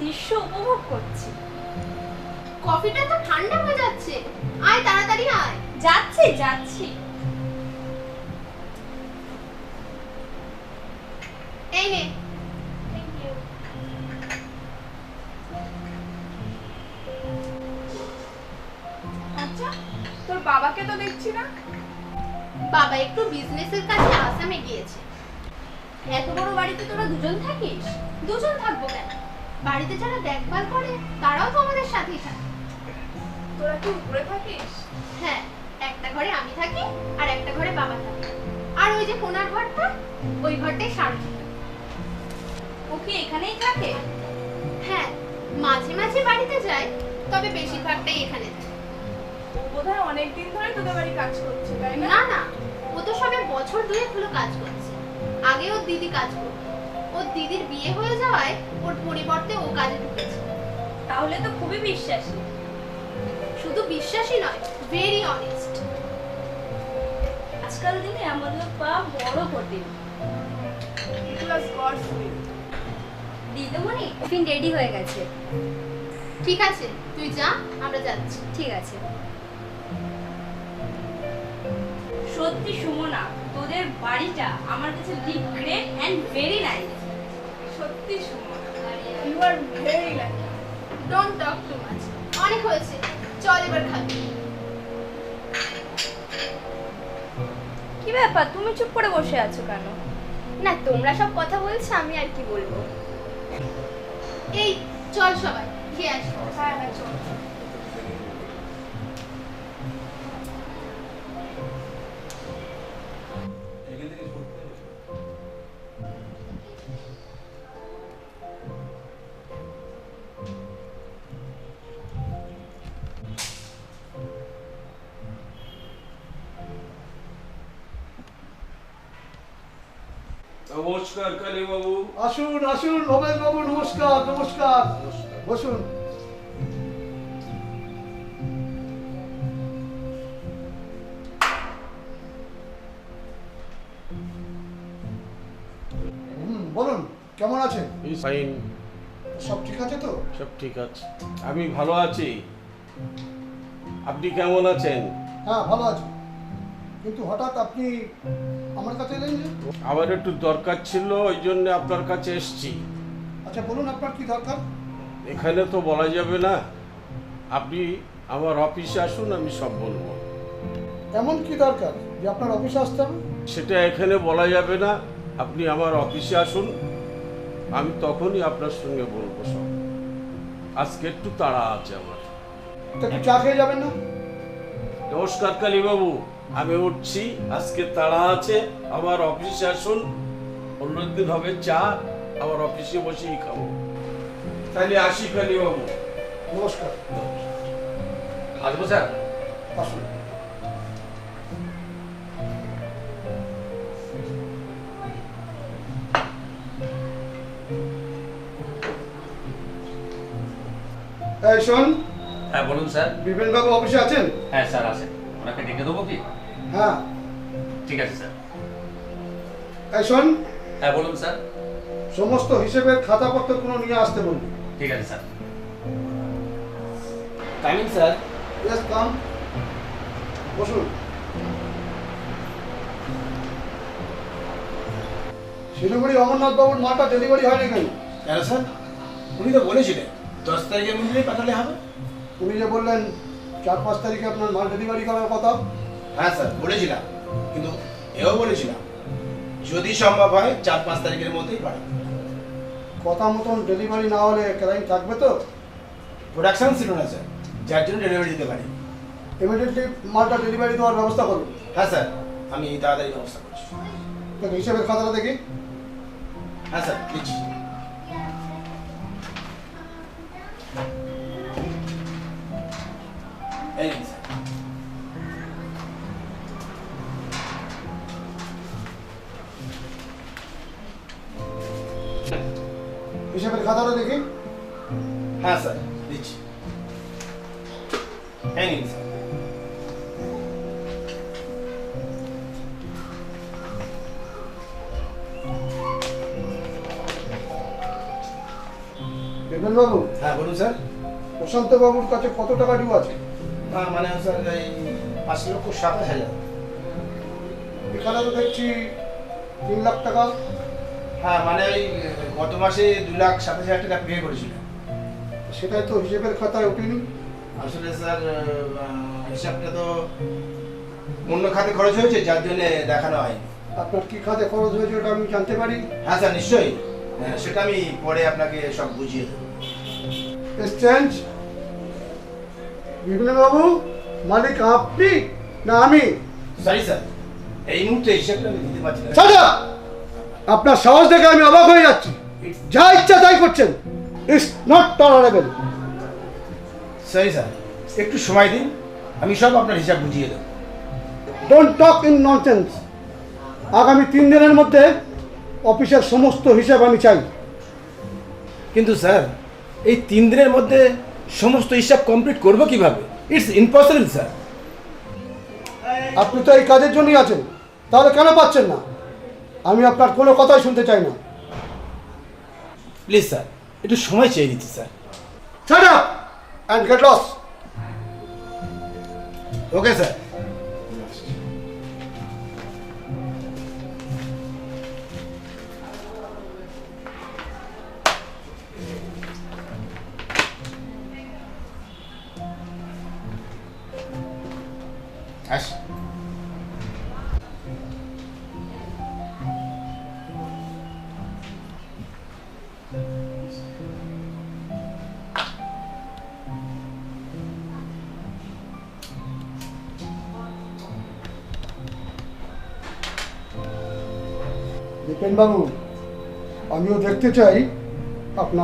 দৃশ্য উপভোগ করছি। কফিটা তো ঠান্ডা হয়ে যাচ্ছে। আয় তাড়াতাড়ি আয়। যাচ্ছি যাচ্ছি। এই নে। আচ্ছা তোর বাবাকে তো দেখছি না। বাবা একটু বিজনেসের কাজে আসামে গিয়েছে। এত বড় বাড়িতে তোরা দুজন থাকিস? দুজন থাকব কেন? বাড়িতে যারা দেখভাল করে তারাও তো আমাদের সাথেই থাকে। তোরা কি উপরে থাকিস? হ্যাঁ একটা ঘরে আমি থাকি আর একটা ঘরে বাবা থাকে। আর ওই যে কোনার ঘরটা ওই ঘরটাই সারথি। ও কি এখানেই থাকে? হ্যাঁ মাঝে মাঝে বাড়িতে যায় তবে বেশিরভাগটাই এখানে থাকে। বোধহয় অনেকদিন ধরে তোদের বাড়ি কাজ করছে তাই না? না না ও তো সবে বছর দুয়েক হলো কাজ করছে। আগে ওর দিদি কাজ করতো। ওর দিদির বিয়ে হয়ে যাওয়ায় ওর পরিবর্তে ও কাজে ঢুকেছে। তাহলে তো খুবই বিশ্বাসী। শুধু বিশ্বাসী নয় ভেরি অনেস্ট আজকাল দিনে আমাদের পা বড় কঠিন দিদিমণি টিফিন রেডি হয়ে গেছে। ঠিক আছে তুই যা আমরা যাচ্ছি। ঠিক আছে। সত্যি সুমনা তোদের বাড়িটা আমার কাছে the great and very nice সত্যি Sumana you are very lucky don't talk too much অনেক হয়েছে। চল এবার খাবি কি ব্যাপার? তুমি চুপ করে বসে আছো কেন? না তোমরা সব কথা বলছো আমি আর কি বলব? এই চল সবাই খেয়ে আসি। হ্যাঁ হ্যাঁ চল। নমস্কার কালী বাবু আসুন আসুন ভবেশ বাবু নমস্কার নমস্কার। বসুন। হুম বলুন কেমন আছেন? ফাইন সব ঠিক আছে তো? সব ঠিক আছে। আমি ভালো আছি। আপনি কেমন আছেন? হ্যাঁ ভালো আছি। কিন্তু হঠাৎ আপনি আমার কাছে এলেন যে? আমার একটু দরকার ছিল ওই জন্য আপনার কাছে এসেছি। আচ্ছা বলুন আপনার কি দরকার? এখানে তো বলা যাবে না। আপনি আমার অফিসে আসুন আমি সব বলব। এমন কি দরকার যে আপনার অফিসে আসতে হবে? সেটা এখানে বলা যাবে না। আপনি আমার অফিসে আসুন আমি তখনই আপনার সঙ্গে বলব সব। আজকে একটু তাড়া আছে আমার। তো একটু চা খেয়ে যাবেন না? নমস্কার কালীবাবু। আমি উঠছি আজকে তাড়া আছে আমার অফিসে আসুন। অন্যদিন হবে চা আমার অফিসে বসেই খাব। তাহলে আসি কালীবাবু নমস্কার। আসব স্যার? আসুন। শোন। হ্যাঁ বলুন স্যার। বিপিন বাবু অফিসে আছেন? হ্যাঁ স্যার আসেন ওনাকে ডেকে দেবো কি? হ্যাঁ। ঠিক আছে স্যার। এই শোন। হ্যাঁ বলুন স্যার। সমস্ত হিসেবের খাতাপত্র কোনো নিয়ে আসতে বলবি। ঠিক আছে sir. Timing sir yes come বসুন। শিলিগুড়ি অমরনাথ বাবুর মালটা ডেলিভারি হয়নি কেন? কেন স্যার? উনি তো বলেছিলেন দশ তারিখের মধ্যেই পাঠালে হবে। উনি যে বললেন চার পাঁচ তারিখে আপনার মাল ডেলিভারি করার কথা। হ্যাঁ স্যার বলেছিলাম। কিন্তু এও বলেছিলাম যদি সম্ভব হয় চার পাঁচ তারিখের মধ্যেই পাঠাবে কথা মতন ডেলিভারি না হলে ক্লাইন্ট থাকবে তো? প্রোডাকশন ছিল না স্যার। যার জন্য ডেলিভারি দিতে পারি। ইমিডিয়েটলি মালটা ডেলিভারি দেওয়ার ব্যবস্থা করুন। হ্যাঁ স্যার। আমি তাড়াতাড়ি ব্যবস্থা করছি। হিসেবের খাতাটা দেখি। হ্যাঁ স্যার দিচ্ছি। হিসেবের খাতাটা দেখি। হ্যাঁ স্যার দিচ্ছি। হ্যাঁ নিন স্যার। বাবু হ্যাঁ বলুন স্যার। প্রশান্ত বাবুর কাছে কত টাকা ডিউ আছে? না, মানে স্যার এই পাঁচ লক্ষ সাতাশ হাজার। এখানে তো দেখছি তিন লাখ টাকা। হ্যাঁ মানে ওই গত মাসে দু লাখ সাতাশ হাজার টাকা পে করেছিলেন সেটাই তো হিসেবের খাতায় ওঠেনি। আসলে স্যার হিসাবটা তো অন্য খাতে খরচ হয়েছে যার জন্য দেখানো হয়নি। আপনার কি খাতে খরচ হয়েছে ওটা আমি জানতে পারি? হ্যাঁ স্যার নিশ্চয়ই। হ্যাঁ, সেটা আমি পরে আপনাকে সব বুঝিয়ে দেবো। এক্সচেঞ্জ বিপিন বাবু মালিক আপনি না আমি? সরি স্যার এই মুহূর্তে হিসাবটা আমি দিতে পারছি না। আপনার সাহস দেখে আমি অবাক হয়ে যাচ্ছি। যা ইচ্ছা তাই করছেন। It's not tolerable sorry sir একটু সময় দিন আমি সব আপনার হিসাব বুঝিয়ে দেবো। ডোন্ট টক ইন ননসেন্স আগামী তিন দিনের মধ্যে অফিসের সমস্ত হিসাব আমি চাই। কিন্তু স্যার এই তিন দিনের মধ্যে সমস্ত হিসাব কমপ্লিট করব কীভাবে? ইটস ইম্পসিবল স্যার আপনি তো এই কাজের জন্যই আছেন। তাহলে কেন পাচ্ছেন না? আমি আপনার কোনো কথাই শুনতে চাই না। প্লিজ স্যার একটু সময় চেয়ে নিচ্ছি sir. Shut up and get lost okay sir আসি বিপিন আমিও দেখতে চাই আপনার